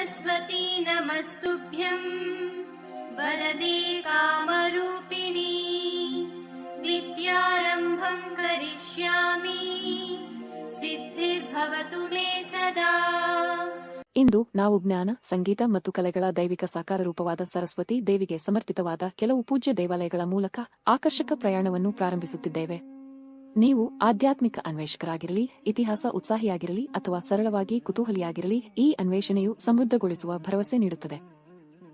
सरस्वती नमस्तुभ्यम् वरदे कामरूपिणी विद्यारम्भम् करिष्यामि सिद्धिर्भवतु मे सदा ಇಂದು ನಾವು ಜ್ಞಾನ ಸಂಗೀತ ಮತ್ತು ಕಲೆಗಳ ದೈವಿಕ ಸಾಕಾರ ರೂಪವಾದ ಸರಸ್ವತಿ ದೇವಿಗೆ ಸಮರ್ಪಿತವಾದ ಕೆಲವು ಪೂಜ್ಯ ದೇವಾಲಯಗಳ ಮೂಲಕ ಆಕರ್ಷಕ ಪ್ರಯಾಣವನ್ನು ಪ್ರಾರಂಭಿಸುತ್ತಿದ್ದೇವೆ ನೀವು ಆಧ್ಯಾತ್ಮಿಕ ಅನ್ವೇಷಕರಾಗಿರಲಿ, ಇತಿಹಾಸ ಉತ್ಸಾಹಿಯಾಗಿರಲಿ ಅಥವಾ ಸರಳವಾಗಿ ಕುತೂಹಲಿಯಾಗಿರಲಿ, ಈ ಅನ್ವೇಷಣೆಯು ಸಮೃದ್ಧಗೊಳಿಸುವ ಭರವಸೆ ನೀಡುತ್ತದೆ.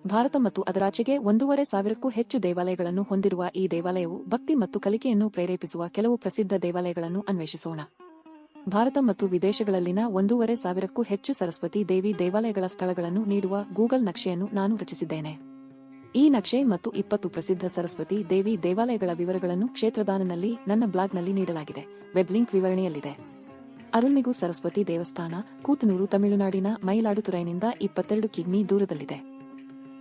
ಭಾರತ ಮತ್ತು ಅದರಾಚೆಗೆ ಒಂದೂವರೆ ಸಾವಿರಕ್ಕೂ ಹೆಚ್ಚು ದೇವಾಲಯಗಳನ್ನು ಹೊಂದಿರುವ ಈ ದೇವಾಲಯವು ಭಕ್ತಿ ಮತ್ತು ಕಲಿಕೆಯನ್ನು ಪ್ರೇರೇಪಿಸುವ ಕೆಲವು ಪ್ರಸಿದ್ಧ ದೇವಾಲಯಗಳನ್ನು ಅನ್ವೇಷಿಸೋಣ. ಭಾರತ ಮತ್ತು ವಿದೇಶಗಳಲ್ಲಿನ ಒಂದೂವರೆ ಸಾವಿರಕ್ಕೂ ಹೆಚ್ಚು ಸರಸ್ವತಿ ದೇವಿ ದೇವಾಲಯಗಳ ಸ್ಥಳಗಳನ್ನು ನೀಡುವ ಗೂಗಲ್ ನಕ್ಷೆಯನ್ನು ನಾನು ರಚಿಸಿದ್ದೇನೆ. ಈ ನಕ್ಷೆ ಮತ್ತು ಇಪ್ಪತ್ತು ಪ್ರಸಿದ್ಧ ಸರಸ್ವತಿ ದೇವಿ ದೇವಾಲಯಗಳ ವಿವರಗಳನ್ನು ಕ್ಷೇತ್ರದಾನನಲ್ಲಿ ನನ್ನ ಬ್ಲಾಗ್ನಲ್ಲಿ ನೀಡಲಾಗಿದೆ. ವೆಬ್ ಲಿಂಕ್ ವಿವರಣೆಯಲ್ಲಿದೆ. ಅರುಳ್ಮಿಗು ಸರಸ್ವತಿ ದೇವಸ್ಥಾನ, ಕೂತನೂರು, ತಮಿಳುನಾಡಿನ ಮೈಲಾಡುತುರೈನಿಂದ ಇಪ್ಪತ್ತೆರಡು ಕಿಗ್ನಿ ದೂರದಲ್ಲಿದೆ.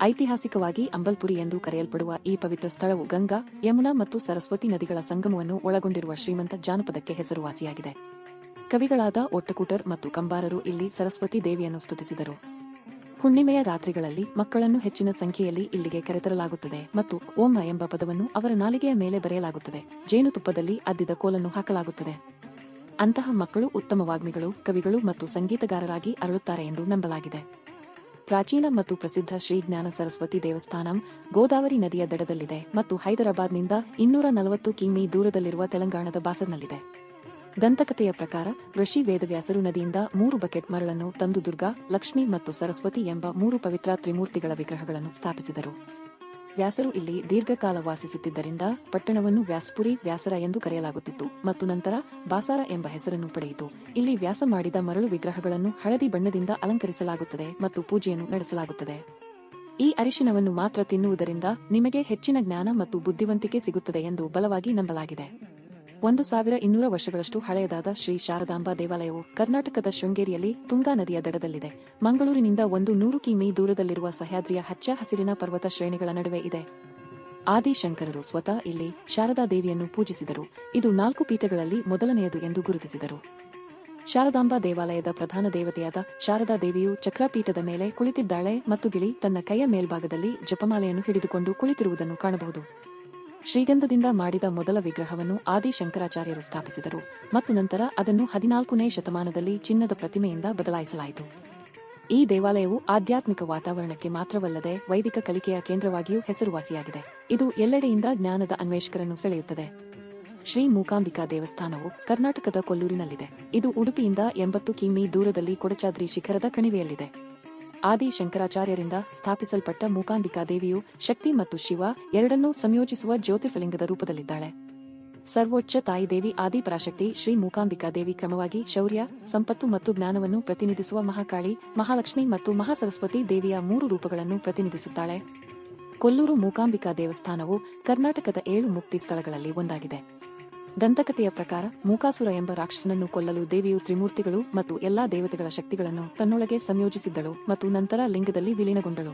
ಐತಿಹಾಸಿಕವಾಗಿ ಅಂಬಲ್ಪುರಿ ಎಂದು ಕರೆಯಲ್ಪಡುವ ಈ ಪವಿತ್ರ ಸ್ಥಳವು ಗಂಗಾ, ಯಮುನಾ ಮತ್ತು ಸರಸ್ವತಿ ನದಿಗಳ ಸಂಗಮವನ್ನು ಒಳಗೊಂಡಿರುವ ಶ್ರೀಮಂತ ಜಾನಪದಕ್ಕೆ ಹೆಸರುವಾಸಿಯಾಗಿದೆ. ಕವಿಗಳಾದ ಒಟ್ಟಕೂಟರ್ ಮತ್ತು ಕಂಬಾರರು ಇಲ್ಲಿ ಸರಸ್ವತಿ ದೇವಿಯನ್ನು ಸ್ತುತಿಸಿದರು. ಹುಣ್ಣಿಮೆಯ ರಾತ್ರಿಗಳಲ್ಲಿ ಮಕ್ಕಳನ್ನು ಹೆಚ್ಚಿನ ಸಂಖ್ಯೆಯಲ್ಲಿ ಇಲ್ಲಿಗೆ ಕರೆತರಲಾಗುತ್ತದೆ ಮತ್ತು ಓಂನ ಎಂಬ ಪದವನ್ನು ಅವರ ನಾಲಿಗೆಯ ಮೇಲೆ ಬರೆಯಲಾಗುತ್ತದೆ. ಜೇನುತುಪ್ಪದಲ್ಲಿ ಅದ್ದಿದ ಕೋಲನ್ನು ಹಾಕಲಾಗುತ್ತದೆ. ಅಂತಹ ಮಕ್ಕಳು ಉತ್ತಮ ವಾಗ್ಮಿಗಳು, ಕವಿಗಳು ಮತ್ತು ಸಂಗೀತಗಾರರಾಗಿ ಅರಳುತ್ತಾರೆ ಎಂದು ನಂಬಲಾಗಿದೆ. ಪ್ರಾಚೀನ ಮತ್ತು ಪ್ರಸಿದ್ಧ ಶ್ರೀ ಜ್ಞಾನ ಸರಸ್ವತಿ ದೇವಸ್ಥಾನ ಗೋದಾವರಿ ನದಿಯ ದಡದಲ್ಲಿದೆ ಮತ್ತು ಹೈದರಾಬಾದ್ನಿಂದ ಇನ್ನೂರ ನಲವತ್ತು ಕಿಮಿ ದೂರದಲ್ಲಿರುವ ತೆಲಂಗಾಣದ ಬಾಸರ್ನಲ್ಲಿದೆ. ದಂತಕಥೆಯ ಪ್ರಕಾರ ಋಷಿ ವೇದವ್ಯಾಸರು ನದಿಯಿಂದ ಮೂರು ಬಕೆಟ್ ಮರಳನ್ನು ತಂದು ದುರ್ಗಾ, ಲಕ್ಷ್ಮಿ ಮತ್ತು ಸರಸ್ವತಿ ಎಂಬ ಮೂರು ಪವಿತ್ರ ತ್ರಿಮೂರ್ತಿಗಳ ವಿಗ್ರಹಗಳನ್ನು ಸ್ಥಾಪಿಸಿದರು. ವ್ಯಾಸರು ಇಲ್ಲಿ ದೀರ್ಘಕಾಲ ವಾಸಿಸುತ್ತಿದ್ದರಿಂದ ಪಟ್ಟಣವನ್ನು ವ್ಯಾಸ್ಪುರಿ, ವ್ಯಾಸರ ಎಂದು ಕರೆಯಲಾಗುತ್ತಿತ್ತು ಮತ್ತು ನಂತರ ಬಾಸಾರ ಎಂಬ ಹೆಸರನ್ನು ಪಡೆಯಿತು. ಇಲ್ಲಿ ವ್ಯಾಸ ಮಾಡಿದ ಮರಳು ವಿಗ್ರಹಗಳನ್ನು ಹಳದಿ ಬಣ್ಣದಿಂದ ಅಲಂಕರಿಸಲಾಗುತ್ತದೆ ಮತ್ತು ಪೂಜೆಯನ್ನು ನಡೆಸಲಾಗುತ್ತದೆ. ಈ ಅರಿಶಿನವನ್ನು ಮಾತ್ರ ತಿನ್ನುವುದರಿಂದ ನಿಮಗೆ ಹೆಚ್ಚಿನ ಜ್ಞಾನ ಮತ್ತು ಬುದ್ಧಿವಂತಿಕೆ ಸಿಗುತ್ತದೆ ಎಂದು ಬಲವಾಗಿ ನಂಬಲಾಗಿದೆ. ಒಂದು ಸಾವಿರ ಇನ್ನೂರ ವರ್ಷಗಳಷ್ಟು ಹಳೆಯದಾದ ಶ್ರೀ ಶಾರದಾಂಬಾ ದೇವಾಲಯವು ಕರ್ನಾಟಕದ ಶೃಂಗೇರಿಯಲ್ಲಿ ತುಂಗಾ ನದಿಯ ದಡದಲ್ಲಿದೆ. ಮಂಗಳೂರಿನಿಂದ ಒಂದು ನೂರು ಕಿಮಿ ದೂರದಲ್ಲಿರುವ ಸಹ್ಯಾದ್ರಿಯ ಹಚ್ಚ ಹಸಿರಿನ ಪರ್ವತ ಶ್ರೇಣಿಗಳ ನಡುವೆ ಇದೆ. ಆದಿಶಂಕರರು ಸ್ವತಃ ಇಲ್ಲಿ ಶಾರದಾ ದೇವಿಯನ್ನು ಪೂಜಿಸಿದರು. ಇದು ನಾಲ್ಕು ಪೀಠಗಳಲ್ಲಿ ಮೊದಲನೆಯದು ಎಂದು ಗುರುತಿಸಿದರು. ಶಾರದಾಂಬಾ ದೇವಾಲಯದ ಪ್ರಧಾನ ದೇವತೆಯಾದ ಶಾರದಾ ದೇವಿಯು ಚಕ್ರಪೀಠದ ಮೇಲೆ ಕುಳಿತಿದ್ದಾಳೆ ಮತ್ತು ಗಿಳಿ ತನ್ನ ಕೈಯ ಮೇಲ್ಭಾಗದಲ್ಲಿ ಜಪಮಾಲೆಯನ್ನು ಹಿಡಿದುಕೊಂಡು ಕುಳಿತಿರುವುದನ್ನು ಕಾಣಬಹುದು. ಶ್ರೀಗಂಧದಿಂದ ಮಾಡಿದ ಮೊದಲ ವಿಗ್ರಹವನ್ನು ಆದಿ ಶಂಕರಾಚಾರ್ಯರು ಸ್ಥಾಪಿಸಿದರು ಮತ್ತು ನಂತರ ಅದನ್ನು ಹದಿನಾಲ್ಕನೇ ಶತಮಾನದಲ್ಲಿ ಚಿನ್ನದ ಪ್ರತಿಮೆಯಿಂದ ಬದಲಾಯಿಸಲಾಯಿತು. ಈ ದೇವಾಲಯವು ಆಧ್ಯಾತ್ಮಿಕ ವಾತಾವರಣಕ್ಕೆ ಮಾತ್ರವಲ್ಲದೆ ವೈದಿಕ ಕಲಿಕೆಯ ಕೇಂದ್ರವಾಗಿಯೂ ಹೆಸರುವಾಸಿಯಾಗಿದೆ. ಇದು ಎಲ್ಲೆಡೆಯಿಂದ ಜ್ಞಾನದ ಅನ್ವೇಷಕರನ್ನು ಸೆಳೆಯುತ್ತದೆ. ಶ್ರೀ ಮೂಕಾಂಬಿಕಾ ದೇವಸ್ಥಾನವು ಕರ್ನಾಟಕದ ಕೊಲ್ಲೂರಿನಲ್ಲಿದೆ. ಇದು ಉಡುಪಿಯಿಂದ ಎಂಬತ್ತು ಕಿಮಿ ದೂರದಲ್ಲಿ ಕೊಡಚಾದ್ರಿ ಶಿಖರದ ಕಣಿವೆಯಲ್ಲಿದೆ. ಆದಿ ಶಂಕರಾಚಾರ್ಯರಿಂದ ಸ್ಥಾಪಿಸಲ್ಪಟ್ಟ ಮೂಕಾಂಬಿಕಾ ದೇವಿಯು ಶಕ್ತಿ ಮತ್ತು ಶಿವ ಎರಡನ್ನೂ ಸಂಯೋಜಿಸುವ ಜ್ಯೋತಿರ್ಲಿಂಗದ ರೂಪದಲ್ಲಿದ್ದಾಳೆ. ಸರ್ವೋಚ್ಚ ತಾಯಿ ದೇವಿ ಆದಿ ಪರಾಶಕ್ತಿ ಶ್ರೀ ಮೂಕಾಂಬಿಕಾ ದೇವಿ ಕ್ರಮವಾಗಿ ಶೌರ್ಯ, ಸಂಪತ್ತು ಮತ್ತು ಜ್ಞಾನವನ್ನು ಪ್ರತಿನಿಧಿಸುವ ಮಹಾಕಾಳಿ, ಮಹಾಲಕ್ಷ್ಮಿ ಮತ್ತು ಮಹಾಸರಸ್ವತಿ ದೇವಿಯ ಮೂರು ರೂಪಗಳನ್ನು ಪ್ರತಿನಿಧಿಸುತ್ತಾಳೆ. ಕೊಲ್ಲೂರು ಮೂಕಾಂಬಿಕಾ ದೇವಸ್ಥಾನವು ಕರ್ನಾಟಕದ ಏಳು ಮುಕ್ತಿ ಸ್ಥಳಗಳಲ್ಲಿ ಒಂದಾಗಿದೆ. ದಂತಕಥೆಯ ಪ್ರಕಾರ ಮೂಕಾಸುರ ಎಂಬ ರಾಕ್ಷಸನನ್ನು ಕೊಲ್ಲಲು ದೇವಿಯು ತ್ರಿಮೂರ್ತಿಗಳು ಮತ್ತು ಎಲ್ಲಾ ದೇವತೆಗಳ ಶಕ್ತಿಗಳನ್ನು ತನ್ನೊಳಗೆ ಸಂಯೋಜಿಸಿದ್ದಳು ಮತ್ತು ನಂತರ ಲಿಂಗದಲ್ಲಿ ವಿಲೀನಗೊಂಡಳು.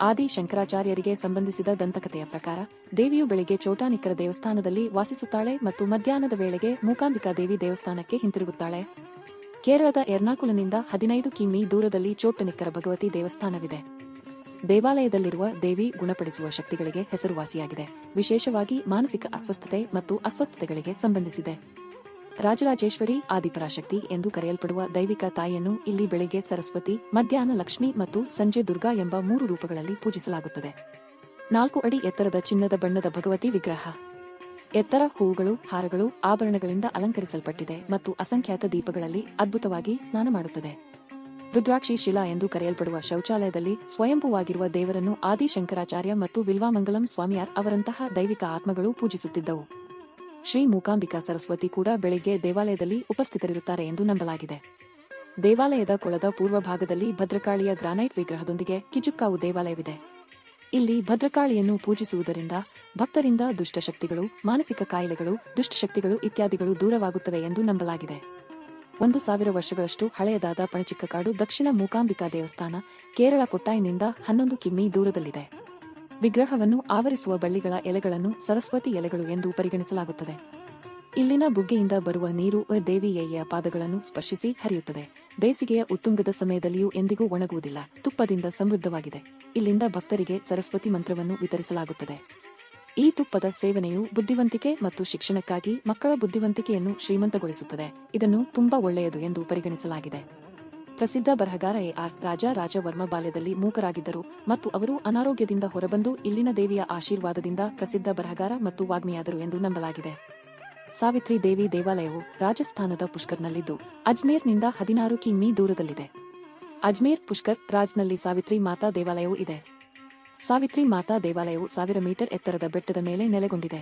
ಆದಿ ಶಂಕರಾಚಾರ್ಯರಿಗೆ ಸಂಬಂಧಿಸಿದ ದಂತಕಥೆಯ ಪ್ರಕಾರ ದೇವಿಯು ಬೆಳಿಗ್ಗೆ ಚೋಟಾನಿಕ್ಕರ ದೇವಸ್ಥಾನದಲ್ಲಿ ವಾಸಿಸುತ್ತಾಳೆ ಮತ್ತು ಮಧ್ಯಾಹ್ನದ ವೇಳೆಗೆ ಮೂಕಾಂಬಿಕಾ ದೇವಿ ದೇವಸ್ಥಾನಕ್ಕೆ ಹಿಂತಿರುಗುತ್ತಾಳೆ. ಕೇರಳದ ಎರ್ನಾಕುಲನಿಂದ ಹದಿನೈದು ಕಿಮಿ ದೂರದಲ್ಲಿ ಚೋಟನಿಕ್ಕರ ಭಗವತಿ ದೇವಸ್ಥಾನವಿದೆ. ದೇವಾಲಯದಲ್ಲಿರುವ ದೇವಿ ಗುಣಪಡಿಸುವ ಶಕ್ತಿಗಳಿಗೆ ಹೆಸರುವಾಸಿಯಾಗಿದೆ. ವಿಶೇಷವಾಗಿ ಮಾನಸಿಕ ಅಸ್ವಸ್ಥತೆ ಮತ್ತು ಅಸ್ವಸ್ಥತೆಗಳಿಗೆ ಸಂಬಂಧಿಸಿದೆ. ರಾಜರಾಜೇಶ್ವರಿ ಆದಿಪರಾಶಕ್ತಿ ಎಂದು ಕರೆಯಲ್ಪಡುವ ದೈವಿಕ ತಾಯಿಯನ್ನು ಇಲ್ಲಿ ಬೆಳಿಗ್ಗೆ ಸರಸ್ವತಿ, ಮಧ್ಯಾಹ್ನ ಲಕ್ಷ್ಮಿ ಮತ್ತು ಸಂಜೆ ದುರ್ಗಾ ಎಂಬ ಮೂರು ರೂಪಗಳಲ್ಲಿ ಪೂಜಿಸಲಾಗುತ್ತದೆ. ನಾಲ್ಕು ಅಡಿ ಎತ್ತರದ ಚಿನ್ನದ ಬಣ್ಣದ ಭಗವತಿ ವಿಗ್ರಹ. ಎತ್ತರ ಹೂವುಗಳು, ಹಾರಗಳು, ಆಭರಣಗಳಿಂದ ಅಲಂಕರಿಸಲ್ಪಟ್ಟಿದೆ ಮತ್ತು ಅಸಂಖ್ಯಾತ ದೀಪಗಳಲ್ಲಿ ಅದ್ಭುತವಾಗಿ ಸ್ನಾನ ಮಾಡುತ್ತದೆ. ರುದ್ರಾಕ್ಷಿ ಶಿಲಾ ಎಂದು ಕರೆಯಲ್ಪಡುವ ಶೌಚಾಲಯದಲ್ಲಿ ಸ್ವಯಂಭುವಾಗಿರುವ ದೇವರನ್ನು ಆದಿ ಶಂಕರಾಚಾರ್ಯ ಮತ್ತು ವಿಲ್ವಾಮಂಗಲಂ ಸ್ವಾಮಿಯಾರ್ ಅವರಂತಹ ದೈವಿಕ ಆತ್ಮಗಳು ಪೂಜಿಸುತ್ತಿದ್ದವು. ಶ್ರೀ ಮೂಕಾಂಬಿಕಾ ಸರಸ್ವತಿ ಕೂಡ ಬೆಳಿಗ್ಗೆ ದೇವಾಲಯದಲ್ಲಿ ಉಪಸ್ಥಿತರಿರುತ್ತಾರೆ ಎಂದು ನಂಬಲಾಗಿದೆ. ದೇವಾಲಯದ ಕೊಳದ ಪೂರ್ವ ಭಾಗದಲ್ಲಿ ಭದ್ರಕಾಳಿಯ ಗ್ರಾನೈಟ್ ವಿಗ್ರಹದೊಂದಿಗೆ ಕಿಜುಕ್ಕಾವು ದೇವಾಲಯವಿದೆ. ಇಲ್ಲಿ ಭದ್ರಕಾಳಿಯನ್ನು ಪೂಜಿಸುವುದರಿಂದ ಭಕ್ತರಿಂದ ದುಷ್ಟಶಕ್ತಿಗಳು, ಮಾನಸಿಕ ಕಾಯಿಲೆಗಳು, ದುಷ್ಟಶಕ್ತಿಗಳು ಇತ್ಯಾದಿಗಳು ದೂರವಾಗುತ್ತವೆ ಎಂದು ನಂಬಲಾಗಿದೆ. ಒಂದು ಸಾವಿರ ವರ್ಷಗಳಷ್ಟು ಹಳೆಯದಾದ ಪಣಚಿಕ್ಕಕಾಡು ದಕ್ಷಿಣ ಮೂಕಾಂಬಿಕಾ ದೇವಸ್ಥಾನ, ಕೇರಳ ಕೊಟ್ಟಾಯಿನಿಂದ ಹನ್ನೊಂದು ಕಿಮ್ಮಿ ದೂರದಲ್ಲಿದೆ. ವಿಗ್ರಹವನ್ನು ಆವರಿಸುವ ಬಳ್ಳಿಗಳ ಎಲೆಗಳನ್ನು ಸರಸ್ವತಿ ಎಲೆಗಳು ಎಂದು ಪರಿಗಣಿಸಲಾಗುತ್ತದೆ. ಇಲ್ಲಿನ ಬುಗ್ಗೆಯಿಂದ ಬರುವ ನೀರು ದೇವಿಯಯ್ಯ ಪಾದಗಳನ್ನು ಸ್ಪರ್ಶಿಸಿ ಹರಿಯುತ್ತದೆ. ಬೇಸಿಗೆಯ ಉತ್ತುಂಗದ ಸಮಯದಲ್ಲಿಯೂ ಎಂದಿಗೂ ಒಣಗುವುದಿಲ್ಲ. ತುಪ್ಪದಿಂದ ಸಮೃದ್ಧವಾಗಿದೆ. ಇಲ್ಲಿಂದ ಭಕ್ತರಿಗೆ ಸರಸ್ವತಿ ಮಂತ್ರವನ್ನು ವಿತರಿಸಲಾಗುತ್ತದೆ. ಈ ತುಪ್ಪದ ಸೇವನೆಯು ಬುದ್ಧಿವಂತಿಕೆ ಮತ್ತು ಶಿಕ್ಷಣಕ್ಕಾಗಿ ಮಕ್ಕಳ ಬುದ್ಧಿವಂತಿಕೆಯನ್ನು ಶ್ರೀಮಂತಗೊಳಿಸುತ್ತದೆ. ಇದನ್ನು ತುಂಬಾ ಒಳ್ಳೆಯದು ಎಂದು ಪರಿಗಣಿಸಲಾಗಿದೆ. ಪ್ರಸಿದ್ಧ ಬರಹಗಾರ ಎ. ಆರ್. ರಾಜ ರಾಜವರ್ಮ ಬಾಲ್ಯದಲ್ಲಿ ಮೂಕರಾಗಿದ್ದರು ಮತ್ತು ಅವರು ಅನಾರೋಗ್ಯದಿಂದ ಹೊರಬಂದು ಇಲ್ಲಿನ ದೇವಿಯ ಆಶೀರ್ವಾದದಿಂದ ಪ್ರಸಿದ್ಧ ಬರಹಗಾರ ಮತ್ತು ವಾಗ್ಮಿಯಾದರು ಎಂದು ನಂಬಲಾಗಿದೆ. ಸಾವಿತ್ರಿ ದೇವಿ ದೇವಾಲಯವು ರಾಜಸ್ಥಾನದ ಪುಷ್ಕರ್ನಲ್ಲಿದ್ದು, ಅಜ್ಮೇರ್ನಿಂದ ಹದಿನಾರು ಕಿಮಿ ದೂರದಲ್ಲಿದೆ. ಅಜ್ಮೇರ್ ಪುಷ್ಕರ್ ರಾಜ್ನಲ್ಲಿ ಸಾವಿತ್ರಿ ಮಾತಾ ದೇವಾಲಯವೂ ಇದೆ. ಸಾವಿತ್ರಿ ಮಾತಾ ದೇವಾಲಯವು ಸಾವಿರ ಮೀಟರ್ ಎತ್ತರದ ಬೆಟ್ಟದ ಮೇಲೆ ನೆಲೆಗೊಂಡಿದೆ.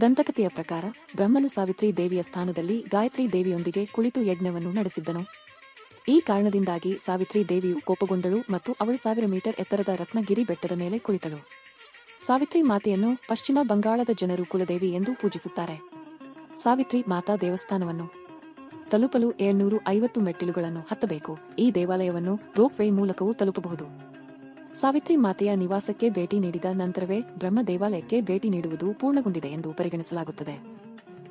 ದಂತಕಥೆಯ ಪ್ರಕಾರ, ಬ್ರಹ್ಮನು ಸಾವಿತ್ರಿ ದೇವಿಯ ಸ್ಥಾನದಲ್ಲಿ ಗಾಯತ್ರಿ ದೇವಿಯೊಂದಿಗೆ ಕುಳಿತು ಯಜ್ಞವನ್ನು ನಡೆಸಿದ್ದನು. ಈ ಕಾರಣದಿಂದಾಗಿ ಸಾವಿತ್ರಿ ದೇವಿಯು ಕೋಪಗೊಂಡಳು ಮತ್ತು ಅವಳು ಸಾವಿರ ಮೀಟರ್ ಎತ್ತರದ ರತ್ನಗಿರಿ ಬೆಟ್ಟದ ಮೇಲೆ ಕುಳಿತಳು. ಸಾವಿತ್ರಿ ಮಾತೆಯನ್ನು ಪಶ್ಚಿಮ ಬಂಗಾಳದ ಜನರು ಕುಲದೇವಿ ಎಂದು ಪೂಜಿಸುತ್ತಾರೆ. ಸಾವಿತ್ರಿ ಮಾತಾ ದೇವಸ್ಥಾನವನ್ನು ತಲುಪಲು ಏಳ್ನೂರು ಐವತ್ತು ಮೆಟ್ಟಿಲುಗಳನ್ನು ಹತ್ತಬೇಕು. ಈ ದೇವಾಲಯವನ್ನು ರೋಪ್ ವೇ ಮೂಲಕವೂ ತಲುಪಬಹುದು. ಸಾವಿತ್ರಿ ಮಾತೆಯ ನಿವಾಸಕ್ಕೆ ಭೇಟಿ ನೀಡಿದ ನಂತರವೇ ಬ್ರಹ್ಮ ದೇವಾಲಯಕ್ಕೆ ಭೇಟಿ ನೀಡುವುದು ಪೂರ್ಣಗೊಂಡಿದೆ ಎಂದು ಪರಿಗಣಿಸಲಾಗುತ್ತದೆ.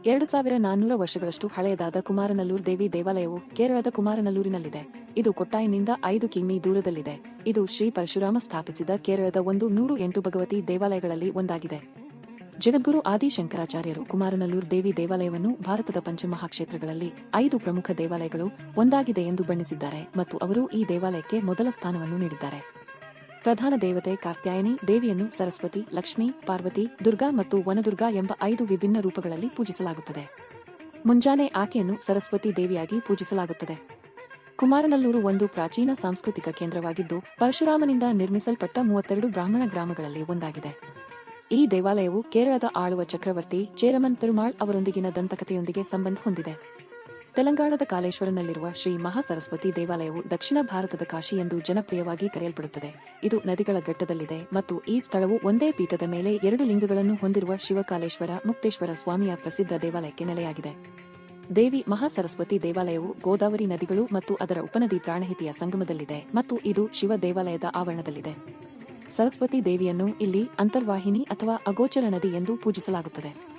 ಎರಡು ಸಾವಿರ ನಾನ್ನೂರ ವರ್ಷಗಳಷ್ಟು ಹಳೆಯದಾದ ಕುಮಾರನಲ್ಲೂರ್ ದೇವಿ ದೇವಾಲಯವು ಕೇರಳದ ಕುಮಾರನಲ್ಲೂರಿನಲ್ಲಿದೆ. ಇದು ಕೊಟ್ಟಾಯಿನಿಂದ ಐದು ಕಿಮಿ ದೂರದಲ್ಲಿದೆ. ಇದು ಶ್ರೀ ಪರಶುರಾಮ ಸ್ಥಾಪಿಸಿದ ಕೇರಳದ ಒಂದು ನೂರು ಎಂಟು ಭಗವತಿ ದೇವಾಲಯಗಳಲ್ಲಿ ಒಂದಾಗಿದೆ. ಜಗದ್ಗುರು ಆದಿ ಶಂಕರಾಚಾರ್ಯರು ಕುಮಾರನಲ್ಲೂರ್ ದೇವಿ ದೇವಾಲಯವನ್ನು ಭಾರತದ ಪಂಚಮಹಾಕ್ಷೇತ್ರಗಳಲ್ಲಿ ಐದು ಪ್ರಮುಖ ದೇವಾಲಯಗಳು ಒಂದಾಗಿದೆ ಎಂದು ಬಣ್ಣಿಸಿದ್ದಾರೆ ಮತ್ತು ಅವರು ಈ ದೇವಾಲಯಕ್ಕೆ ಮೊದಲ ಸ್ಥಾನವನ್ನು ನೀಡಿದ್ದಾರೆ. ಪ್ರಧಾನ ದೇವತೆ ಕಾತ್ಯಾಯನಿ, ದೇವಿಯನ್ನು ಸರಸ್ವತಿ, ಲಕ್ಷ್ಮಿ, ಪಾರ್ವತಿ, ದುರ್ಗಾ ಮತ್ತು ವನದುರ್ಗಾ ಎಂಬ ಐದು ವಿಭಿನ್ನ ರೂಪಗಳಲ್ಲಿ ಪೂಜಿಸಲಾಗುತ್ತದೆ. ಮುಂಜಾನೆ ಆಕೆಯನ್ನು ಸರಸ್ವತಿ ದೇವಿಯಾಗಿ ಪೂಜಿಸಲಾಗುತ್ತದೆ. ಕುಮಾರನಲ್ಲೂರು ಒಂದು ಪ್ರಾಚೀನ ಸಾಂಸ್ಕೃತಿಕ ಕೇಂದ್ರವಾಗಿದ್ದು, ಪರಶುರಾಮನಿಂದ ನಿರ್ಮಿಸಲ್ಪಟ್ಟ ಮೂವತ್ತೆರಡು ಬ್ರಾಹ್ಮಣ ಗ್ರಾಮಗಳಲ್ಲಿ ಒಂದಾಗಿದೆ. ಈ ದೇವಾಲಯವು ಕೇರಳದ ಆಳುವ ಚಕ್ರವರ್ತಿ ಚೇರಮನ್ ಪೆರುಮಾಳ್ ಅವರೊಂದಿಗಿನ ದಂತಕಥೆಯೊಂದಿಗೆ ಸಂಬಂಧ ಹೊಂದಿದೆ. ತೆಲಂಗಾಣದ ಕಾಲೇಶ್ವರನಲ್ಲಿರುವ ಶ್ರೀ ಮಹಾಸರಸ್ವತಿ ದೇವಾಲಯವು ದಕ್ಷಿಣ ಭಾರತದ ಕಾಶಿ ಎಂದು ಜನಪ್ರಿಯವಾಗಿ ಕರೆಯಲ್ಪಡುತ್ತದೆ. ಇದು ನದಿಗಳ ಘಟ್ಟದಲ್ಲಿದೆ ಮತ್ತು ಈ ಸ್ಥಳವು ಒಂದೇ ಪೀಠದ ಮೇಲೆ ಎರಡು ಲಿಂಗಗಳನ್ನು ಹೊಂದಿರುವ ಶಿವಕಾಲೇಶ್ವರ ಮುಕ್ತೇಶ್ವರ ಸ್ವಾಮಿಯ ಪ್ರಸಿದ್ಧ ದೇವಾಲಯಕ್ಕೆ ನೆಲೆಯಾಗಿದೆ. ದೇವಿ ಮಹಾಸರಸ್ವತಿ ದೇವಾಲಯವು ಗೋದಾವರಿ ನದಿಗಳು ಮತ್ತು ಅದರ ಉಪನದಿ ಪ್ರಾಣಹಿತಿಯ ಸಂಗಮದಲ್ಲಿದೆ ಮತ್ತು ಇದು ಶಿವ ದೇವಾಲಯದ ಆವರಣದಲ್ಲಿದೆ. ಸರಸ್ವತಿ ದೇವಿಯನ್ನು ಇಲ್ಲಿ ಅಂತರ್ವಾಹಿನಿ ಅಥವಾ ಅಗೋಚರ ನದಿ ಎಂದು ಪೂಜಿಸಲಾಗುತ್ತದೆ.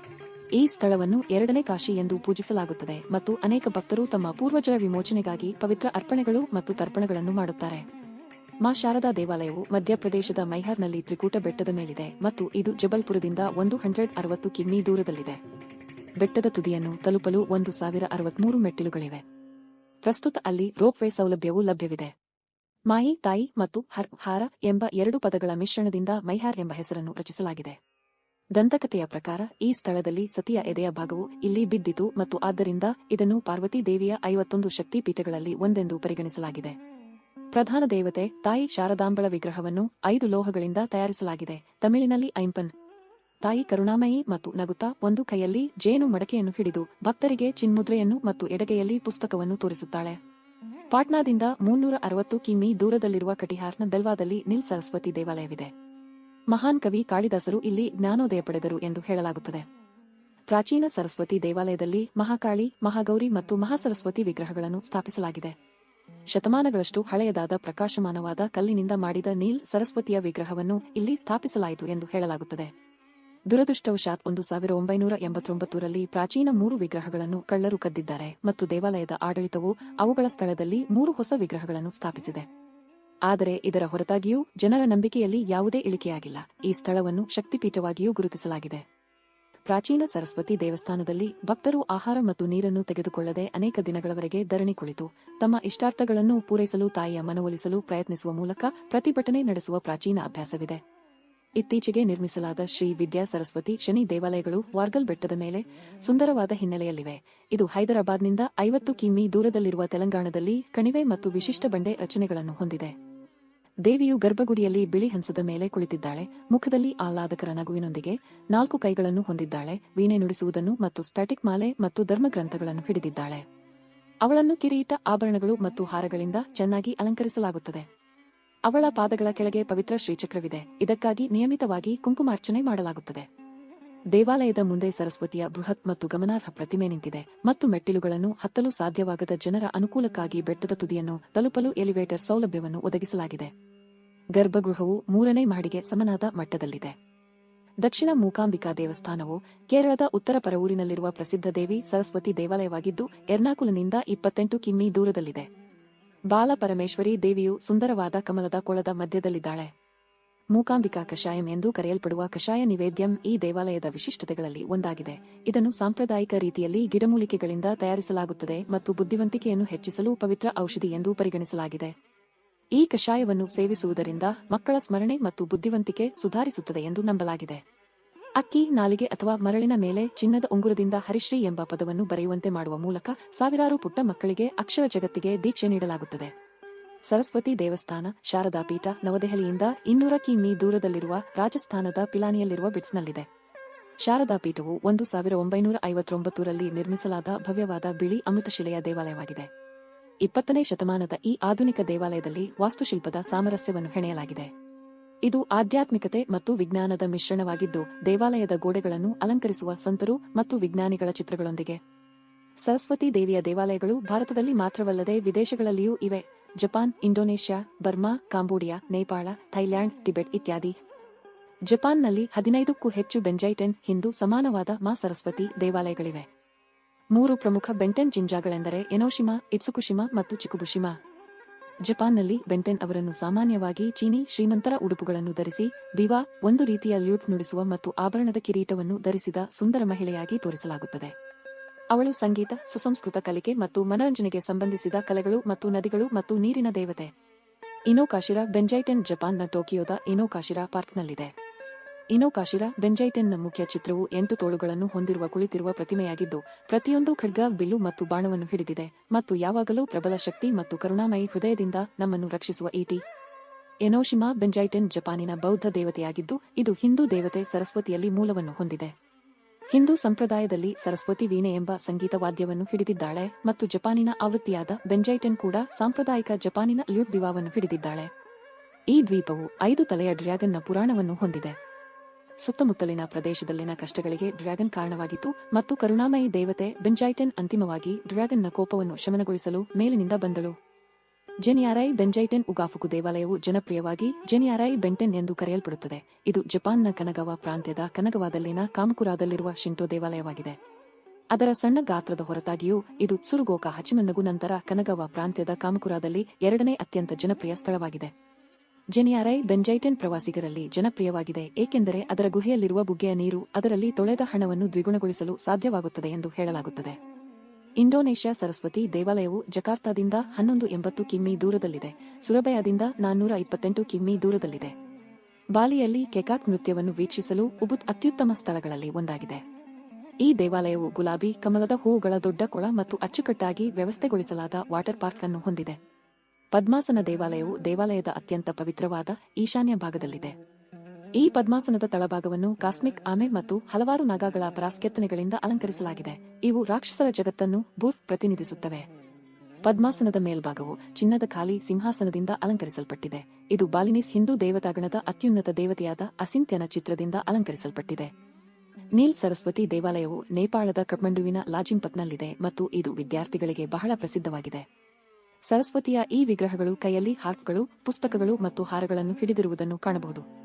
ಈ ಸ್ಥಳವನ್ನು ಎರಡನೇ ಕಾಶಿ ಎಂದು ಪೂಜಿಸಲಾಗುತ್ತದೆ ಮತ್ತು ಅನೇಕ ಭಕ್ತರು ತಮ್ಮ ಪೂರ್ವಜರ ವಿಮೋಚನೆಗಾಗಿ ಪವಿತ್ರ ಅರ್ಪಣೆಗಳು ಮತ್ತು ತರ್ಪಣಗಳನ್ನು ಮಾಡುತ್ತಾರೆ. ಮಾ ಶಾರದಾ ದೇವಾಲಯವು ಮಧ್ಯಪ್ರದೇಶದ ಮೈಹಾರ್ನಲ್ಲಿ ತ್ರಿಕೂಟ ಬೆಟ್ಟದ ಮೇಲಿದೆ ಮತ್ತು ಇದು ಜಬಲ್ಪುರದಿಂದ ಒಂದು ಹಂಡ್ರೆಡ್ ಅರವತ್ತು ಕಿಮ್ಮಿ ದೂರದಲ್ಲಿದೆ. ಬೆಟ್ಟದ ತುದಿಯನ್ನು ತಲುಪಲು ಒಂದು ಸಾವಿರ ಅರವತ್ಮೂರು ಮೆಟ್ಟಿಲುಗಳಿವೆ. ಪ್ರಸ್ತುತ ಅಲ್ಲಿ ರೋಪ್ವೇ ಸೌಲಭ್ಯವೂ ಲಭ್ಯವಿದೆ. ಮಾಯಿ ತಾಯಿ ಮತ್ತು ಹರ್ ಹಾರ ಎಂಬ ಎರಡು ಪದಗಳ ಮಿಶ್ರಣದಿಂದ ಮೈಹಾರ್ ಎಂಬ ಹೆಸರನ್ನು ರಚಿಸಲಾಗಿದೆ. ದಂತಕಥೆಯ ಪ್ರಕಾರ ಈ ಸ್ಥಳದಲ್ಲಿ ಸತಿಯ ಎದೆಯ ಭಾಗವು ಇಲ್ಲಿ ಬಿದ್ದಿತು ಮತ್ತು ಆದ್ದರಿಂದ ಇದನ್ನು ಪಾರ್ವತಿ ದೇವಿಯ ಐವತ್ತೊಂದು ಶಕ್ತಿ ಪೀಠಗಳಲ್ಲಿ ಒಂದೆಂದು ಪರಿಗಣಿಸಲಾಗಿದೆ. ಪ್ರಧಾನ ದೇವತೆ, ತಾಯಿ ಶಾರದಾಂಬಳ ವಿಗ್ರಹವನ್ನು ಐದು ಲೋಹಗಳಿಂದ ತಯಾರಿಸಲಾಗಿದೆ. ತಮಿಳಿನಲ್ಲಿ ಐಂಪನ್, ತಾಯಿ ಕರುಣಾಮಯಿ ಮತ್ತು ನಗುತ್ತಾ ಒಂದು ಕೈಯಲ್ಲಿ ಜೇನು ಮಡಕೆಯನ್ನು ಹಿಡಿದು ಭಕ್ತರಿಗೆ ಚಿನ್ಮುದ್ರೆಯನ್ನು ಮತ್ತು ಎಡಗೆಯಲ್ಲಿ ಪುಸ್ತಕವನ್ನು ತೋರಿಸುತ್ತಾಳೆ. ಪಾಟ್ನಾದಿಂದ ಮುನ್ನೂರ ಅರವತ್ತು ಕಿಮಿ ದೂರದಲ್ಲಿರುವ ಕಟಿಹಾರ್ನ ಬೆಲ್ವಾದಲ್ಲಿ ನಿಲ್ ಸರಸ್ವತಿ ದೇವಾಲಯವಿದೆ. ಮಹಾನ್ ಕವಿ ಕಾಳಿದಾಸರು ಇಲ್ಲಿ ಜ್ಞಾನೋದಯ ಪಡೆದರು ಎಂದು ಹೇಳಲಾಗುತ್ತದೆ. ಪ್ರಾಚೀನ ಸರಸ್ವತಿ ದೇವಾಲಯದಲ್ಲಿ ಮಹಾಕಾಳಿ, ಮಹಾಗೌರಿ ಮತ್ತು ಮಹಾಸರಸ್ವತಿ ವಿಗ್ರಹಗಳನ್ನು ಸ್ಥಾಪಿಸಲಾಗಿದೆ. ಶತಮಾನಗಳಷ್ಟು ಹಳೆಯದಾದ ಪ್ರಕಾಶಮಾನವಾದ ಕಲ್ಲಿನಿಂದ ಮಾಡಿದ ನೀಲ್ ಸರಸ್ವತಿಯ ವಿಗ್ರಹವನ್ನು ಇಲ್ಲಿ ಸ್ಥಾಪಿಸಲಾಯಿತು ಎಂದು ಹೇಳಲಾಗುತ್ತದೆ. ದುರದೃಷ್ಟವಶಾತ್ ಒಂದು ಸಾವಿರ ಒಂಬೈನೂರ ಎಂಬತ್ತೊಂಬತ್ತರಲ್ಲಿ ಪ್ರಾಚೀನ ಮೂರು ವಿಗ್ರಹಗಳನ್ನು ಕಳ್ಳರು ಕದ್ದಿದ್ದಾರೆ ಮತ್ತು ದೇವಾಲಯದ ಆಡಳಿತವು ಅವುಗಳ ಸ್ಥಳದಲ್ಲಿ ಮೂರು ಹೊಸ ವಿಗ್ರಹಗಳನ್ನು ಸ್ಥಾಪಿಸಿದೆ. ಆದರೆ ಇದರ ಹೊರತಾಗಿಯೂ ಜನರ ನಂಬಿಕೆಯಲ್ಲಿ ಯಾವುದೇ ಇಳಿಕೆಯಾಗಿಲ್ಲ. ಈ ಸ್ಥಳವನ್ನು ಶಕ್ತಿಪೀಠವಾಗಿಯೂ ಗುರುತಿಸಲಾಗಿದೆ. ಪ್ರಾಚೀನ ಸರಸ್ವತಿ ದೇವಸ್ಥಾನದಲ್ಲಿ ಭಕ್ತರು ಆಹಾರ ಮತ್ತು ನೀರನ್ನು ತೆಗೆದುಕೊಳ್ಳದೆ ಅನೇಕ ದಿನಗಳವರೆಗೆ ಧರಣಿ ಕುಳಿತು ತಮ್ಮ ಇಷ್ಟಾರ್ಥಗಳನ್ನು ಪೂರೈಸಲು ತಾಯಿಯ ಮನವೊಲಿಸಲು ಪ್ರಯತ್ನಿಸುವ ಮೂಲಕ ಪ್ರತಿಭಟನೆ ನಡೆಸುವ ಪ್ರಾಚೀನ ಅಭ್ಯಾಸವಿದೆ. ಇತ್ತೀಚೆಗೆ ನಿರ್ಮಿಸಲಾದ ಶ್ರೀ ವಿದ್ಯಾ ಸರಸ್ವತಿ ಶನಿ ದೇವಾಲಯಗಳು ವಾರ್ಗಲ್ ಬೆಟ್ಟದ ಮೇಲೆ ಸುಂದರವಾದ ಹಿನ್ನೆಲೆಯಲ್ಲಿವೆ. ಇದು ಹೈದರಾಬಾದ್ನಿಂದ ಐವತ್ತು ಕಿಮಿ ದೂರದಲ್ಲಿರುವ ತೆಲಂಗಾಣದಲ್ಲಿ ಕಣಿವೆ ಮತ್ತು ವಿಶಿಷ್ಟ ಬಂಡೆ ರಚನೆಗಳನ್ನು ಹೊಂದಿದೆ. ದೇವಿಯು ಗರ್ಭಗುಡಿಯಲ್ಲಿ ಬಿಳಿ ಹಂಸದ ಮೇಲೆ ಕುಳಿತಿದ್ದಾಳೆ. ಮುಖದಲ್ಲಿ ಆಹ್ಲಾದಕರ ನಗುವಿನೊಂದಿಗೆ ನಾಲ್ಕು ಕೈಗಳನ್ನು ಹೊಂದಿದ್ದಾಳೆ. ವೀಣೆ ನುಡಿಸುವುದನ್ನು ಮತ್ತು ಸ್ಪ್ಯಾಟಿಕ್ ಮಾಲೆ ಮತ್ತು ಧರ್ಮಗ್ರಂಥಗಳನ್ನು ಹಿಡಿದಿದ್ದಾಳೆ. ಅವಳನ್ನು ಕಿರೀಟ, ಆಭರಣಗಳು ಮತ್ತು ಹಾರಗಳಿಂದ ಚೆನ್ನಾಗಿ ಅಲಂಕರಿಸಲಾಗುತ್ತದೆ. ಅವಳ ಪಾದಗಳ ಕೆಳಗೆ ಪವಿತ್ರ ಶ್ರೀಚಕ್ರವಿದೆ. ಇದಕ್ಕಾಗಿ ನಿಯಮಿತವಾಗಿ ಕುಂಕುಮಾರ್ಚನೆ ಮಾಡಲಾಗುತ್ತದೆ. ದೇವಾಲಯದ ಮುಂದೆ ಸರಸ್ವತಿಯ ಬೃಹತ್ ಮತ್ತು ಗಮನಾರ್ಹ ಪ್ರತಿಮೆ ನಿಂತಿದೆ ಮತ್ತು ಮೆಟ್ಟಿಲುಗಳನ್ನು ಹತ್ತಲು ಸಾಧ್ಯವಾಗದ ಜನರ ಅನುಕೂಲಕ್ಕಾಗಿ ಬೆಟ್ಟದ ತುದಿಯನ್ನು ತಲುಪಲು ಎಲಿವೇಟರ್ ಸೌಲಭ್ಯವನ್ನು ಒದಗಿಸಲಾಗಿದೆ. ಗರ್ಭಗೃಹವು ಮೂರನೇ ಮಹಡಿಗೆ ಸಮನಾದ ಮಟ್ಟದಲ್ಲಿದೆ. ದಕ್ಷಿಣ ಮೂಕಾಂಬಿಕಾ ದೇವಸ್ಥಾನವು ಕೇರಳದ ಉತ್ತರ ಪರವೂರಿನಲ್ಲಿರುವ ಪ್ರಸಿದ್ಧ ದೇವಿ ಸರಸ್ವತಿ ದೇವಾಲಯವಾಗಿದ್ದು, ಎರ್ನಾಕುಲನಿಂದ ಇಪ್ಪತ್ತೆಂಟು ಕಿಮ್ಮಿ ದೂರದಲ್ಲಿದೆ. ಬಾಲಪರಮೇಶ್ವರಿ ದೇವಿಯು ಸುಂದರವಾದ ಕಮಲದ ಕೊಳದ ಮಧ್ಯದಲ್ಲಿದ್ದಾಳೆ. ಮೂಕಾಂಬಿಕಾ ಕಷಾಯಂ ಎಂದು ಕರೆಯಲ್ಪಡುವ ಕಷಾಯ ನಿವೇದ್ಯಂ ಈ ದೇವಾಲಯದ ವಿಶಿಷ್ಟತೆಗಳಲ್ಲಿ ಒಂದಾಗಿದೆ. ಇದನ್ನು ಸಾಂಪ್ರದಾಯಿಕ ರೀತಿಯಲ್ಲಿ ಗಿಡಮೂಲಿಕೆಗಳಿಂದ ತಯಾರಿಸಲಾಗುತ್ತದೆ ಮತ್ತು ಬುದ್ಧಿವಂತಿಕೆಯನ್ನು ಹೆಚ್ಚಿಸಲು ಪವಿತ್ರ ಔಷಧಿ ಎಂದು ಪರಿಗಣಿಸಲಾಗಿದೆ. ಈ ಕಷಾಯವನ್ನು ಸೇವಿಸುವುದರಿಂದ ಮಕ್ಕಳ ಸ್ಮರಣೆ ಮತ್ತು ಬುದ್ಧಿವಂತಿಕೆ ಸುಧಾರಿಸುತ್ತದೆ ಎಂದು ನಂಬಲಾಗಿದೆ. ಅಕ್ಕಿ, ನಾಲಿಗೆ ಅಥವಾ ಮರಳಿನ ಮೇಲೆ ಚಿನ್ನದ ಉಂಗುರದಿಂದ ಹರಿಶ್ರೀ ಎಂಬ ಪದವನ್ನು ಬರೆಯುವಂತೆ ಮಾಡುವ ಮೂಲಕ ಸಾವಿರಾರು ಪುಟ್ಟ ಮಕ್ಕಳಿಗೆ ಅಕ್ಷರ ಜಗತ್ತಿಗೆ ದೀಕ್ಷೆ ನೀಡಲಾಗುತ್ತದೆ. ಸರಸ್ವತಿ ದೇವಸ್ಥಾನ ಶಾರದಾ ಪೀಠ ನವದೆಹಲಿಯಿಂದ ಇನ್ನೂರ ಕಿಮಿ ದೂರದಲ್ಲಿರುವ ರಾಜಸ್ಥಾನದ ಪಿಲಾನಿಯಲ್ಲಿರುವ ಬಿಟ್ಸ್ನಲ್ಲಿದೆ. ಶಾರದಾ ಪೀಠವು ಒಂದು ಸಾವಿರ ಒಂಬೈನೂರ ಐವತ್ತೊಂಬತ್ತರಲ್ಲಿ ನಿರ್ಮಿಸಲಾದ ಭವ್ಯವಾದ ಬಿಳಿ ಅಮೃತಶಿಲೆಯ ದೇವಾಲಯವಾಗಿದೆ. ಇಪ್ಪತ್ತನೇ ಶತಮಾನದ ಈ ಆಧುನಿಕ ದೇವಾಲಯದಲ್ಲಿ ವಾಸ್ತುಶಿಲ್ಪದ ಸಾಮರಸ್ಯವನ್ನು ಹೆಣೆಯಲಾಗಿದೆ. ಇದು ಆಧ್ಯಾತ್ಮಿಕತೆ ಮತ್ತು ವಿಜ್ಞಾನದ ಮಿಶ್ರಣವಾಗಿದ್ದು, ದೇವಾಲಯದ ಗೋಡೆಗಳನ್ನು ಅಲಂಕರಿಸುವ ಸಂತರು ಮತ್ತು ವಿಜ್ಞಾನಿಗಳ ಚಿತ್ರಗಳೊಂದಿಗೆ. ಸರಸ್ವತಿ ದೇವಿಯ ದೇವಾಲಯಗಳು ಭಾರತದಲ್ಲಿ ಮಾತ್ರವಲ್ಲದೆ ವಿದೇಶಗಳಲ್ಲಿಯೂ ಇವೆ. Japan, Indonesia, Burma, Cambodia, Nepal, Thailand, Tibet ಇತ್ಯಾದಿ. ಜಪಾನ್ನಲ್ಲಿ ಹದಿನೈದಕ್ಕೂ ಹೆಚ್ಚು ಬೆಂಜೈಟೆನ್ ಹಿಂದೂ ಸಮಾನವಾದ ಮಾ ಸರಸ್ವತಿ ದೇವಾಲಯಗಳಿವೆ. ಮೂರು ಪ್ರಮುಖ ಬೆಂಟೆನ್ ಜಿಂಜಾಗಳೆಂದರೆ ಎನೋಶಿಮಾ, ಇತ್ಸುಕುಶಿಮಾ ಮತ್ತು ಚಿಕುಬುಶಿಮಾ. ಜಪಾನ್ನಲ್ಲಿ ಬೆಂಟೆನ್ ಅವರನ್ನು ಸಾಮಾನ್ಯವಾಗಿ ಚೀನಿ ಶ್ರೀಮಂತರ ಉಡುಪುಗಳನ್ನು ಧರಿಸಿ ಬಿವಾ ಒಂದು ರೀತಿಯ ಲ್ಯೂಟ್ ನುಡಿಸುವ ಮತ್ತು ಆಭರಣದ ಕಿರೀಟವನ್ನು ಧರಿಸಿದ ಸುಂದರ ಮಹಿಳೆಯಾಗಿ ತೋರಿಸಲಾಗುತ್ತದೆ. ಅವಳು ಸಂಗೀತ, ಸುಸಂಸ್ಕೃತ ಕಲಿಕೆ ಮತ್ತು ಮನರಂಜನೆಗೆ ಸಂಬಂಧಿಸಿದ ಕಲೆಗಳು ಮತ್ತು ನದಿಗಳು ಮತ್ತು ನೀರಿನ ದೇವತೆ. ಇನೋಕಾಶಿರಾ, ಬೆಂಜೈಟೆನ್ ಜಪಾನ್ನ ಟೋಕಿಯೋದ ಇನೋಕಾಶಿರಾ ಪಾರ್ಕ್ನಲ್ಲಿದೆ. ಇನೋಕಾಶಿರಾ, ಬೆಂಜೈಟೆನ್ನ ಮುಖ್ಯ ಚಿತ್ರವು ಎಂಟು ತೋಳುಗಳನ್ನು ಹೊಂದಿರುವ ಕುಳಿತಿರುವ ಪ್ರತಿಮೆಯಾಗಿದ್ದು, ಪ್ರತಿಯೊಂದು ಖಡ್ಗ, ಬಿಲ್ಲು ಮತ್ತು ಬಾಣವನ್ನು ಹಿಡಿದಿದೆ ಮತ್ತು ಯಾವಾಗಲೂ ಪ್ರಬಲ ಶಕ್ತಿ ಮತ್ತು ಕರುಣಾಮಯಿ ಹೃದಯದಿಂದ ನಮ್ಮನ್ನು ರಕ್ಷಿಸುವ ಈಟಿ ಎನೋಶಿಮಾ, ಬೆಂಜೈಟೆನ್ ಜಪಾನಿನ ಬೌದ್ಧ ದೇವತೆಯಾಗಿದ್ದು, ಇದು ಹಿಂದೂ ದೇವತೆ ಸರಸ್ವತಿಯಲ್ಲಿ ಮೂಲವನ್ನು ಹೊಂದಿದೆ. ಹಿಂದೂ ಸಂಪ್ರದಾಯದಲ್ಲಿ ಸರಸ್ವತಿ ವೀಣೆ ಎಂಬ ಸಂಗೀತ ವಾದ್ಯವನ್ನು ಹಿಡಿದಿದ್ದಾಳೆ ಮತ್ತು ಜಪಾನಿನ ಆವೃತ್ತಿಯಾದ ಬೆಂಜೈಟನ್ ಕೂಡ ಸಾಂಪ್ರದಾಯಿಕ ಜಪಾನಿನ ಲ್ಯೂಟ್ ಬಿವಾವನ್ನು ಹಿಡಿದಿದ್ದಾಳೆ. ಈ ದ್ವೀಪವು ಐದು ತಲೆಯ ಡ್ರ್ಯಾಗನ್ನ ಪುರಾಣವನ್ನು ಹೊಂದಿದೆ. ಸುತ್ತಮುತ್ತಲಿನ ಪ್ರದೇಶದಲ್ಲಿನ ಕಷ್ಟಗಳಿಗೆ ಡ್ರ್ಯಾಗನ್ ಕಾರಣವಾಗಿತ್ತು ಮತ್ತು ಕರುಣಾಮಯಿ ದೇವತೆ ಬೆಂಜೈಟನ್ ಅಂತಿಮವಾಗಿ ಡ್ರ್ಯಾಗನ್ನ ಕೋಪವನ್ನು ಶಮನಗೊಳಿಸಲು ಮೇಲಿನಿಂದ ಬಂದಳು. ಜೆನಿಯಾರೈ ಬೆಂಜೈಟೆನ್ ಉಗಾಫುಕು ದೇವಾಲಯವು ಜನಪ್ರಿಯವಾಗಿ ಜೆನಿಯಾರೈ ಬೆಂಟೆನ್ ಎಂದು ಕರೆಯಲ್ಪಡುತ್ತದೆ. ಇದು ಜಪಾನ್ನ ಕನಗವ ಪ್ರಾಂತ್ಯದ ಕನಗವಾದಲ್ಲಿನ ಕಾಮಕುರಾದಲ್ಲಿರುವ ಶಿಂಟೋ ದೇವಾಲಯವಾಗಿದೆ. ಅದರ ಸಣ್ಣ ಗಾತ್ರದ ಹೊರತಾಗಿಯೂ ಇದು ಸುರುಗೋಕ ಹಚಿಮನ್ನಗು ನಂತರ ಕನಗವ ಪ್ರಾಂತ್ಯದ ಕಾಮಕುರಾದಲ್ಲಿ ಎರಡನೇ ಅತ್ಯಂತ ಜನಪ್ರಿಯ ಸ್ಥಳವಾಗಿದೆ. ಜೆನಿಯಾರೈ ಬೆಂಜೈಟೆನ್ ಪ್ರವಾಸಿಗರಲ್ಲಿ ಜನಪ್ರಿಯವಾಗಿದೆ, ಏಕೆಂದರೆ ಅದರ ಗುಹೆಯಲ್ಲಿರುವ ಬುಗ್ಗೆಯ ನೀರು ಅದರಲ್ಲಿ ತೊಳೆದ ಹಣವನ್ನು ದ್ವಿಗುಣಗೊಳಿಸಲು ಸಾಧ್ಯವಾಗುತ್ತದೆ ಎಂದು ಹೇಳಲಾಗುತ್ತದೆ. ಇಂಡೋನೇಷ್ಯಾ ಸರಸ್ವತಿ ದೇವಾಲಯವು ಜಕಾರ್ತಾದಿಂದ ಹನ್ನೊಂದು ಎಂಬತ್ತು ಕಿಮ್ಮಿ ದೂರದಲ್ಲಿದೆ. ಸುರಬಯಾದಿಂದ ನಾನ್ನೂರ ಇಪ್ಪತ್ತೆಂಟು ಕಿಮ್ಮಿ ದೂರದಲ್ಲಿದೆ. ಬಾಲಿಯಲ್ಲಿ ಕೆಕಾಕ್ ನೃತ್ಯವನ್ನು ವೀಕ್ಷಿಸಲು ಉಬುತ್ ಅತ್ಯುತ್ತಮ ಸ್ಥಳಗಳಲ್ಲಿ ಒಂದಾಗಿದೆ. ಈ ದೇವಾಲಯವು ಗುಲಾಬಿ, ಕಮಲದ ಹೂವುಗಳ ದೊಡ್ಡ ಕೊಳ ಮತ್ತು ಅಚ್ಚುಕಟ್ಟಾಗಿ ವ್ಯವಸ್ಥೆಗೊಳಿಸಲಾದ ವಾಟರ್ ಪಾರ್ಕ್ ಅನ್ನು ಹೊಂದಿದೆ. ಪದ್ಮಾಸನ ದೇವಾಲಯವು ದೇವಾಲಯದ ಅತ್ಯಂತ ಪವಿತ್ರವಾದ ಈಶಾನ್ಯ ಭಾಗದಲ್ಲಿದೆ. ಈ ಪದ್ಮಾಸನದ ತಳಭಾಗವನ್ನು ಕಾಸ್ಮಿಕ್ ಆಮೆ ಮತ್ತು ಹಲವಾರು ನಾಗಗಳ ಪರಾಸ್ಕೆತ್ತನೆಗಳಿಂದ ಅಲಂಕರಿಸಲಾಗಿದೆ. ಇವು ರಾಕ್ಷಸರ ಜಗತ್ತನ್ನು ಬೂರ್ ಪ್ರತಿನಿಧಿಸುತ್ತವೆ. ಪದ್ಮಾಸನದ ಮೇಲ್ಭಾಗವು ಚಿನ್ನದ ಖಾಲಿ ಸಿಂಹಾಸನದಿಂದ ಅಲಂಕರಿಸಲ್ಪಟ್ಟಿದೆ. ಇದು ಬಾಲಿನಿಸ್ ಹಿಂದೂ ದೇವತಾಗಣದ ಅತ್ಯುನ್ನತ ದೇವತೆಯಾದ ಅಸಿಂತ್ಯನ ಚಿತ್ರದಿಂದ ಅಲಂಕರಿಸಲ್ಪಟ್ಟಿದೆ. ನೀಲ್ ಸರಸ್ವತಿ ದೇವಾಲಯವು ನೇಪಾಳದ ಕಠ್ಮಂಡುವಿನ ಲಾಜಿಂಪತ್ನಲ್ಲಿದೆ ಮತ್ತು ಇದು ವಿದ್ಯಾರ್ಥಿಗಳಿಗೆ ಬಹಳ ಪ್ರಸಿದ್ಧವಾಗಿದೆ. ಸರಸ್ವತಿಯ ಈ ವಿಗ್ರಹಗಳು ಕೈಯಲ್ಲಿ ಹಾರ್ಪ್ಗಳು, ಪುಸ್ತಕಗಳು ಮತ್ತು ಹಾರಗಳನ್ನು ಹಿಡಿದಿರುವುದನ್ನು ಕಾಣಬಹುದು.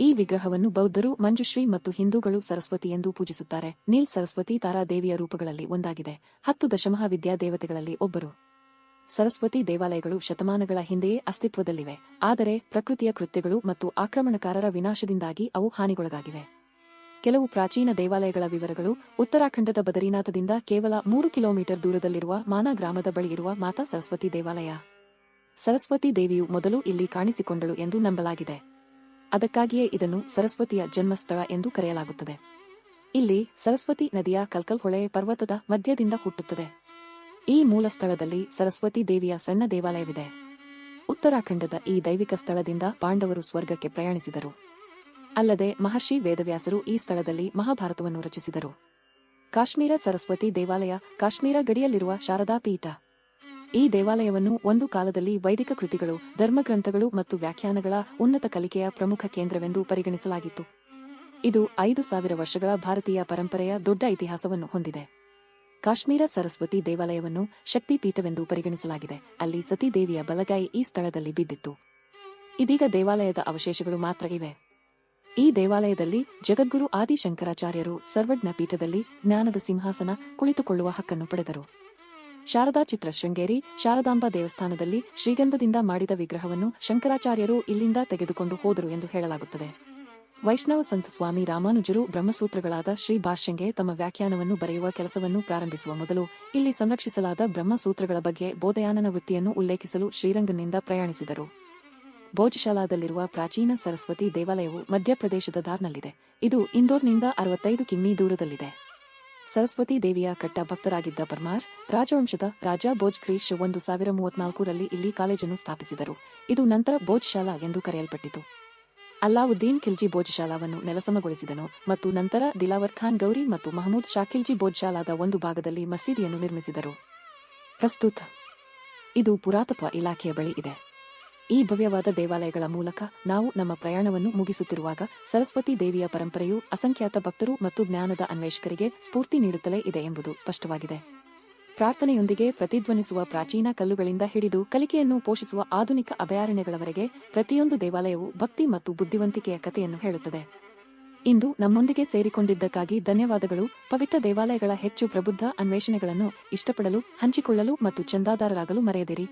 ಈ ವಿಗ್ರಹವನ್ನು ಬೌದ್ಧರು, ಮಂಜುಶ್ರೀ ಮತ್ತು ಹಿಂದೂಗಳು ಸರಸ್ವತಿ ಎಂದು ಪೂಜಿಸುತ್ತಾರೆ. ನೀಲ್ ಸರಸ್ವತಿ ತಾರಾ ದೇವಿಯ ರೂಪಗಳಲ್ಲಿ ಒಂದಾಗಿದೆ. ಹತ್ತು ದಶಮಹ ವಿದ್ಯಾ ದೇವತೆಗಳಲ್ಲಿ ಒಬ್ಬರು. ಸರಸ್ವತಿ ದೇವಾಲಯಗಳು ಶತಮಾನಗಳ ಹಿಂದೆಯೇ ಅಸ್ತಿತ್ವದಲ್ಲಿವೆ. ಆದರೆ ಪ್ರಕೃತಿಯ ಕೃತ್ಯಗಳು ಮತ್ತು ಆಕ್ರಮಣಕಾರರ ವಿನಾಶದಿಂದಾಗಿ ಅವು ಹಾನಿಗೊಳಗಾಗಿವೆ. ಕೆಲವು ಪ್ರಾಚೀನ ದೇವಾಲಯಗಳ ವಿವರಗಳು ಉತ್ತರಾಖಂಡದ ಬದರಿನಾಥದಿಂದ ಕೇವಲ ಮೂರು ಕಿಲೋಮೀಟರ್ ದೂರದಲ್ಲಿರುವ ಮಾನಾ ಗ್ರಾಮದ ಬಳಿ ಇರುವ ಮಾತಾ ಸರಸ್ವತಿ ದೇವಾಲಯ. ಸರಸ್ವತಿ ದೇವಿಯು ಮೊದಲು ಇಲ್ಲಿ ಕಾಣಿಸಿಕೊಂಡಳು ಎಂದು ನಂಬಲಾಗಿದೆ. ಅದಕ್ಕಾಗಿಯೇ ಇದನ್ನು ಸರಸ್ವತಿಯ ಜನ್ಮಸ್ಥಳ ಎಂದು ಕರೆಯಲಾಗುತ್ತದೆ. ಇಲ್ಲಿ ಸರಸ್ವತಿ ನದಿಯ ಕಲ್ಕಲ್ ಹೊಳೆ ಪರ್ವತದ ಮಧ್ಯದಿಂದ ಹುಟ್ಟುತ್ತದೆ. ಈ ಮೂಲ ಸ್ಥಳದಲ್ಲಿ ಸರಸ್ವತಿ ದೇವಿಯ ಸಣ್ಣ ದೇವಾಲಯವಿದೆ. ಉತ್ತರಾಖಂಡದ ಈ ದೈವಿಕ ಸ್ಥಳದಿಂದ ಪಾಂಡವರು ಸ್ವರ್ಗಕ್ಕೆ ಪ್ರಯಾಣಿಸಿದರು. ಅಲ್ಲದೆ ಮಹರ್ಷಿ ವೇದವ್ಯಾಸರು ಈ ಸ್ಥಳದಲ್ಲಿ ಮಹಾಭಾರತವನ್ನು ರಚಿಸಿದರು. ಕಾಶ್ಮೀರ ಸರಸ್ವತಿ ದೇವಾಲಯ ಕಾಶ್ಮೀರ ಗಡಿಯಲ್ಲಿರುವ ಶಾರದಾ ಪೀಠ ಈ ದೇವಾಲಯವನ್ನು ಒಂದು ಕಾಲದಲ್ಲಿ ವೈದಿಕ ಕೃತಿಗಳು, ಧರ್ಮಗ್ರಂಥಗಳು ಮತ್ತು ವ್ಯಾಖ್ಯಾನಗಳ ಉನ್ನತ ಕಲಿಕೆಯ ಪ್ರಮುಖ ಕೇಂದ್ರವೆಂದು ಪರಿಗಣಿಸಲಾಗಿತ್ತು. ಇದು ಐದು ಸಾವಿರ ವರ್ಷಗಳ ಭಾರತೀಯ ಪರಂಪರೆಯ ದೊಡ್ಡ ಇತಿಹಾಸವನ್ನು ಹೊಂದಿದೆ. ಕಾಶ್ಮೀರ ಸರಸ್ವತಿ ದೇವಾಲಯವನ್ನು ಶಕ್ತಿಪೀಠವೆಂದು ಪರಿಗಣಿಸಲಾಗಿದೆ. ಅಲ್ಲಿ ಸತೀದೇವಿಯ ಬಲಗೈ ಈ ಸ್ಥಳದಲ್ಲಿ ಬಿದ್ದಿತ್ತು. ಇದೀಗ ದೇವಾಲಯದ ಅವಶೇಷಗಳು ಮಾತ್ರ ಇವೆ. ಈ ದೇವಾಲಯದಲ್ಲಿ ಜಗದ್ಗುರು ಆದಿಶಂಕರಾಚಾರ್ಯರು ಸರ್ವಜ್ಞ ಪೀಠದಲ್ಲಿ ಜ್ಞಾನದ ಸಿಂಹಾಸನ ಕುಳಿತುಕೊಳ್ಳುವ ಹಕ್ಕನ್ನು ಪಡೆದರು. ಶಾರದಾ ಚಿತ್ರ ಶೃಂಗೇರಿ ಶಾರದಾಂಬ ದೇವಸ್ಥಾನದಲ್ಲಿ ಶ್ರೀಗಂಧದಿಂದ ಮಾಡಿದ ವಿಗ್ರಹವನ್ನು ಶಂಕರಾಚಾರ್ಯರು ಇಲ್ಲಿಂದ ತೆಗೆದುಕೊಂಡು ಹೋದರು ಎಂದು ಹೇಳಲಾಗುತ್ತದೆ. ವೈಷ್ಣವ ಸಂತ ಸ್ವಾಮಿ ರಾಮಾನುಜರು ಬ್ರಹ್ಮಸೂತ್ರಗಳಾದ ಶ್ರೀ ಭಾಷ್ಯಂಗೆ ತಮ್ಮ ವ್ಯಾಖ್ಯಾನವನ್ನು ಬರೆಯುವ ಕೆಲಸವನ್ನು ಪ್ರಾರಂಭಿಸುವ ಮೊದಲು ಇಲ್ಲಿ ಸಂರಕ್ಷಿಸಲಾದ ಬ್ರಹ್ಮಸೂತ್ರಗಳ ಬಗ್ಗೆ ಬೋಧಯಾನನ ವೃತ್ತಿಯನ್ನು ಉಲ್ಲೇಖಿಸಲು ಶ್ರೀರಂಗನಿಂದ ಪ್ರಯಾಣಿಸಿದರು. ಭೋಜಶಾಲಾದಲ್ಲಿರುವ ಪ್ರಾಚೀನ ಸರಸ್ವತಿ ದೇವಾಲಯವು ಮಧ್ಯಪ್ರದೇಶದ ಧಾರ್ನಲ್ಲಿದೆ ಇದು ಇಂದೋರ್ನಿಂದ ಅರವತ್ತೈದು ಕಿಮ್ಮಿ ದೂರದಲ್ಲಿದೆ. ಸರಸ್ವತಿ ದೇವಿಯ ಕಟ್ಟ ಭಕ್ತರಾಗಿದ್ದ ಪರ್ಮಾರ್, ರಾಜವಂಶದ ರಾಜ ಬೋಜ್ ಕ್ರೀಶ್ ಒಂದು ಸಾವಿರ ಮೂವತ್ನಾಲ್ಕರಲ್ಲಿ ಇಲ್ಲಿ ಕಾಲೇಜನ್ನು ಸ್ಥಾಪಿಸಿದರು. ಇದು ನಂತರ ಬೋಜ್ ಶಾಲಾ ಎಂದು ಕರೆಯಲ್ಪಟ್ಟಿತು. ಅಲ್ಲಾವುದ್ದೀನ್ ಖಿಲ್ಜಿ ಬೋಜ್ ಶಾಲಾವನ್ನು ನೆಲಸಮಗೊಳಿಸಿದನು ಮತ್ತು ನಂತರ ದಿಲಾವರ್ ಖಾನ್ ಗೌರಿ ಮತ್ತು ಮಹಮೂದ್ ಶಾಖಿಲ್ಜಿ ಶಾಲಾದ ಒಂದು ಭಾಗದಲ್ಲಿ ಮಸೀದಿಯನ್ನು ನಿರ್ಮಿಸಿದರು. ಪ್ರಸ್ತುತ ಇದು ಪುರಾತತ್ವ ಇಲಾಖೆಯ ಬಳಿ ಇದೆ. ಈ ಭವ್ಯವಾದ ದೇವಾಲಯಗಳ ಮೂಲಕ ನಾವು ನಮ್ಮ ಪ್ರಯಾಣವನ್ನು ಮುಗಿಸುತ್ತಿರುವಾಗ ಸರಸ್ವತಿ ದೇವಿಯ ಪರಂಪರೆಯು ಅಸಂಖ್ಯಾತ ಭಕ್ತರು ಮತ್ತು ಜ್ಞಾನದ ಅನ್ವೇಷಕರಿಗೆ ಸ್ಫೂರ್ತಿ ನೀಡುತ್ತಲೇ ಇದೆ ಎಂಬುದು ಸ್ಪಷ್ಟವಾಗಿದೆ. ಪ್ರಾರ್ಥನೆಯೊಂದಿಗೆ ಪ್ರತಿಧ್ವನಿಸುವ ಪ್ರಾಚೀನ ಕಲ್ಲುಗಳಿಂದ ಹಿಡಿದು ಕಲಿಕೆಯನ್ನು ಪೋಷಿಸುವ ಆಧುನಿಕ ಅಭಯಾರಣ್ಯಗಳವರೆಗೆ ಪ್ರತಿಯೊಂದು ದೇವಾಲಯವು ಭಕ್ತಿ ಮತ್ತು ಬುದ್ಧಿವಂತಿಕೆಯ ಕಥೆಯನ್ನು ಹೇಳುತ್ತದೆ. ಇಂದು ನಮ್ಮೊಂದಿಗೆ ಸೇರಿಕೊಂಡಿದ್ದಕ್ಕಾಗಿ ಧನ್ಯವಾದಗಳು. ಪವಿತ್ರ ದೇವಾಲಯಗಳ ಹೆಚ್ಚು ಪ್ರಬುದ್ಧ ಅನ್ವೇಷಣೆಗಳನ್ನು ಇಷ್ಟಪಡಲು, ಹಂಚಿಕೊಳ್ಳಲು ಮತ್ತು ಚಂದಾದಾರರಾಗಲು ಮರೆಯದಿರಿ.